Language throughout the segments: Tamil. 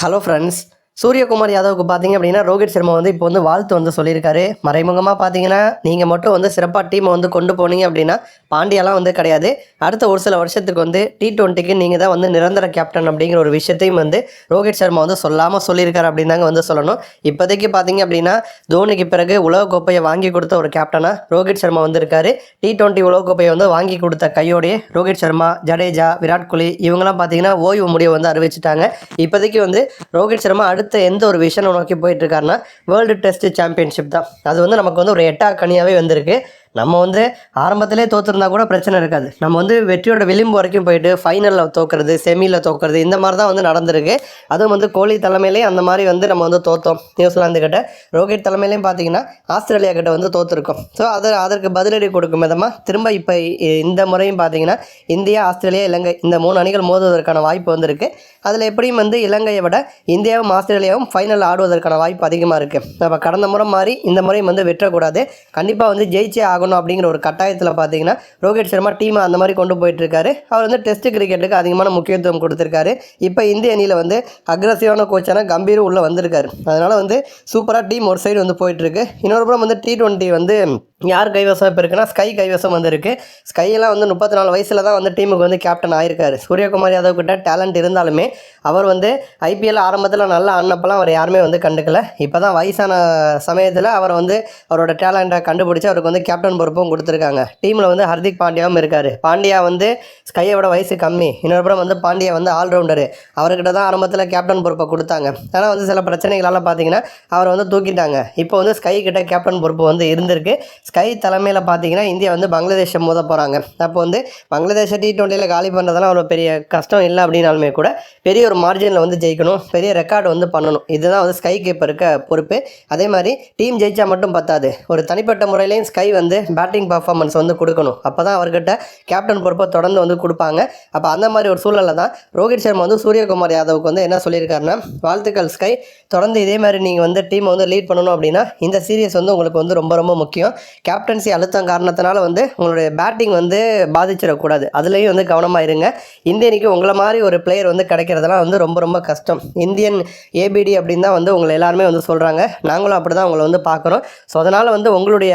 ஹலோ ஃப்ரெண்ட்ஸ் சூரியகுமார் யாதவுக்கு பார்த்தீங்க அப்படின்னா ரோஹித் சர்மா வந்து இப்போ வந்து வாழ்த்து வந்து சொல்லியிருக்காரு. மறைமுகமாக பார்த்தீங்கன்னா நீங்கள் மட்டும் வந்து சிறப்பாக டீமை வந்து கொண்டு போனீங்க அப்படின்னா பாண்டியாலாம் வந்து கிடையாது. அடுத்த ஒரு சில வருஷத்துக்கு வந்து டி டுவெண்ட்டிக்கு நீங்கள் தான் வந்து நிரந்தர கேப்டன் அப்படிங்கிற ஒரு விஷயத்தையும் வந்து ரோஹித் சர்மா வந்து சொல்லாமல் சொல்லியிருக்காரு அப்படின்னு தாங்க வந்து சொல்லணும். இப்போதைக்கு பார்த்தீங்க அப்படின்னா தோனிக்கு பிறகு உலகக்கோப்பையை வாங்கி கொடுத்த ஒரு கேப்டனாக ரோஹித் சர்மா வந்திருக்காரு டி டுவெண்ட்டி உலகக்கோப்பையை வந்து வாங்கி கொடுத்த கையோடையே ரோஹித் சர்மா ஜடேஜா விராட் கோலி இவங்கெல்லாம் பார்த்தீங்கன்னா ஓய்வு முடிவை வந்து அறிவிச்சிட்டாங்க. இப்போதைக்கு வந்து ரோஹித் சர்மா அடுத்த எந்த ஒரு விஷயம் நோக்கி போயிட்டு இருக்காருன்னா வேர்ல்டு டெஸ்ட் சாம்பியன்ஷிப் தான். அது வந்து நமக்கு வந்து ஒரு எட்டா கனியாகவே வந்திருக்கு. நம்ம வந்து ஆரம்பத்திலே தோற்றுருந்தா கூட பிரச்சனை இருக்காது. நம்ம வந்து வெற்றியோட விளிம்பு வரைக்கும் போயிட்டு ஃபைனலில் தோக்குறது செமியில் தோக்குறது இந்த மாதிரி தான் வந்து நடந்திருக்கு. அதுவும் வந்து கோலி தலைமையிலேயே அந்த மாதிரி வந்து நம்ம வந்து தோற்றோம் நியூசிலாந்து கிட்ட ரோஹித் தலைமையிலையும் பார்த்தீங்கன்னா ஆஸ்திரேலியா கிட்ட வந்து தோற்றுருக்கோம் ஸோ அதை அதற்கு பதிலடி கொடுக்கும் விதமாக திரும்ப இப்போ இந்த முறையும் பார்த்தீங்கன்னா இந்தியா ஆஸ்திரேலியா இலங்கை இந்த மூணு அணிகள் மோதுவதற்கான வாய்ப்பு வந்திருக்கு. அதில் எப்படியும் வந்து இலங்கையை விட இந்தியாவும் ஆஸ்திரேலியாவும் ஃபைனல் ஆடுவதற்கான வாய்ப்பு அதிகமாக இருக்குது நம்ம கடந்த முறை மாதிரி இந்த முறையும் வந்து வெற்றக்கூடாது. கண்டிப்பாக வந்து ஜெயிச்சே ஆகணும் அப்படிங்கிற ஒரு கட்டாயத்தில் பார்த்தீங்கன்னா ரோஹித் சர்மா டீமை அந்த மாதிரி கொண்டு போயிட்டுருக்காரு. அவர் வந்து டெஸ்ட் கிரிக்கெட்டுக்கு அதிகமான முக்கியத்துவம் கொடுத்துருக்காரு. இப்போ இந்திய அணியில் வந்து அக்ரஸிவான கோச்சான கம்பீரும் உள்ளே வந்திருக்காரு. அதனால் வந்து சூப்பராக டீம் ஒரு சைடு வந்து போயிட்டுருக்கு. இன்னொரு புறம் வந்து டி டுவெண்ட்டி வந்து யார் கைவசம் இப்போ இருக்குன்னா ஸ்கை கைவசம் வந்திருக்கு. ஸ்கையெல்லாம் வந்து முப்பத்தி நாலு வயசில் தான் வந்து டீமுக்கு வந்து கேப்டன் ஆயிருக்காரு. சூரியகுமார் யாதவ் கிட்ட டேலண்ட் இருந்தாலுமே அவர் வந்து ஐபிஎல் ஆரம்பத்தில் நல்லா ஆடினப்பெல்லாம் அவர் யாருமே வந்து கண்டுக்கல. இப்போ தான் வயசான சமயத்தில் அவர் வந்து அவரோட டேலண்ட்டை கண்டுபிடிச்சி அவருக்கு வந்து கேப்டன் பொறுப்பும் கொடுத்துருக்காங்க. டீமில் வந்து ஹர்திக் பாண்டியாவும் இருக்கார். பாண்டியா வந்து ஸ்கையோட வயசு கம்மி. இன்னொரு புறம் வந்து பாண்டியா வந்து ஆல்ரவுண்டரு அவர்கிட்ட தான் ஆரம்பத்தில் கேப்டன் பொறுப்பை கொடுத்தாங்க. ஆனால் வந்து சில பிரச்சனைகளால் பார்த்தீங்கன்னா அவரை வந்து தூக்கிட்டாங்க. இப்போ வந்து ஸ்கை கிட்ட கேப்டன் பொறுப்பு வந்து இருந்திருக்கு. ஸ்கை தலைமையில் பார்த்தீங்கன்னா இந்தியா வந்து பங்களாதேஷை மோத போகிறாங்க அப்போ வந்து பங்களாதேஷை டி டுவெண்ட்டியில் காலி பண்ணுறதெல்லாம் ஒரு பெரிய கஷ்டம் இல்லை அப்படின்னாலுமே கூட பெரிய ஒரு மார்ஜினில் வந்து ஜெயிக்கணும். பெரிய ரெக்கார்டு வந்து பண்ணணும். இதுதான் வந்து ஸ்கை கீப்பருக்கு இருக்க பொறுப்பு. அதே மாதிரி டீம் ஜெயிச்சா மட்டும் பத்தாது. ஒரு தனிப்பட்ட முறையிலையும் ஸ்கை வந்து பேட்டிங் பர்ஃபார்மன்ஸ் வந்து கொடுக்கணும். அப்போ தான் அவர்கிட்ட கேப்டன் பொறுப்பை தொடர்ந்து வந்து கொடுப்பாங்க. அப்போ அந்த மாதிரி ஒரு சூழலில் தான் ரோஹித் சர்மா வந்து சூரியகுமார் யாதவுக்கு வந்து என்ன சொல்லியிருக்காருன்னா வாழ்த்துக்கள் ஸ்கை தொடர்ந்து இதே மாதிரி நீங்கள் வந்து டீமை வந்து லீட் பண்ணணும் அப்படின்னா இந்த சீரியஸ் வந்து உங்களுக்கு வந்து ரொம்ப ரொம்ப முக்கியம். கேப்டன்சி அழுத்தம் காரணத்தினால வந்து உங்களுடைய பேட்டிங் வந்து பாதிச்சிடக்கூடாது. அதுலேயும் வந்து கவனமாக இருங்க. இந்திய அணிக்கு உங்களை மாதிரி ஒரு பிளேயர் வந்து கிடைக்கிறதெல்லாம் வந்து ரொம்ப ரொம்ப கஷ்டம். இந்தியன் ஏபிடி அப்படின்னு தான் வந்து உங்களை எல்லாருமே வந்து சொல்கிறாங்க நாங்களும் அப்படி தான் உங்களை வந்து பார்க்குறோம். ஸோ அதனால் வந்து உங்களுடைய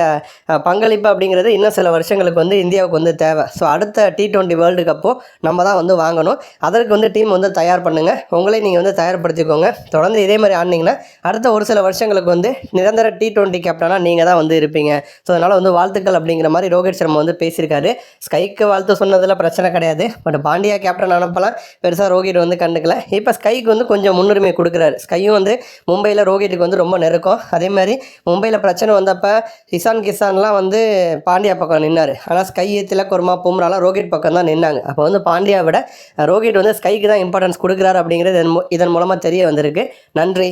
பங்களிப்பு அப்படிங்கிறது இன்னும் சில வருஷங்களுக்கு வந்து இந்தியாவுக்கு வந்து தேவை. ஸோ அடுத்த டி டுவெண்ட்டி வேர்ல்டு கப்போ நம்ம தான் வந்து வாங்கணும். அதற்கு வந்து டீம் வந்து தயார் பண்ணுங்கள் உங்களே நீங்கள் வந்து தயார்படுத்திக்கோங்க. தொடர்ந்து இதே மாதிரி ஆடினீங்கன்னா அடுத்த ஒரு சில வருஷங்களுக்கு வந்து நிரந்தர டி டுவெண்ட்டி கேப்டனாக நீங்கள் தான் வந்து இருப்பீங்க. ஸோ அதனால் வந்து வாழ்த்துக்கள் அப்படிங்கிற மாதிரி ரோஹித் சர்மா வந்து பேசியிருக்காரு. ஸ்கைக்கு வாழ்த்து சொன்னதில் பிரச்சனை கிடையாது. பட் பாண்டியா கேப்டன் அனுப்பலாம் பெருசாக ரோஹித் வந்து கண்டுக்கல. இப்போ ஸ்கைக்கு வந்து கொஞ்சம் முன்னுரிமை கொடுக்குறாரு. ஸ்கையும் வந்து மும்பையில் ரோஹித்துக்கு வந்து ரொம்ப நெருக்கம். அதே மாதிரி மும்பையில் பிரச்சனை வந்தப்போ இசான் கிசான்லாம் வந்து பாண்டியா பக்கம் நின்னார். ஆனால் ஸ்கை திலக்குர்மா பும்ராலாம் ரோஹித் பக்கம் தான் நின்னாங்க. அப்போ வந்து பாண்டியா விட ரோஹித் வந்து ஸ்கைக்கு தான் இம்பார்ட்டன்ஸ் கொடுக்குறாரு அப்படிங்கிறது இதன் மூலமாக தெரிய வந்திருக்கு. நன்றி.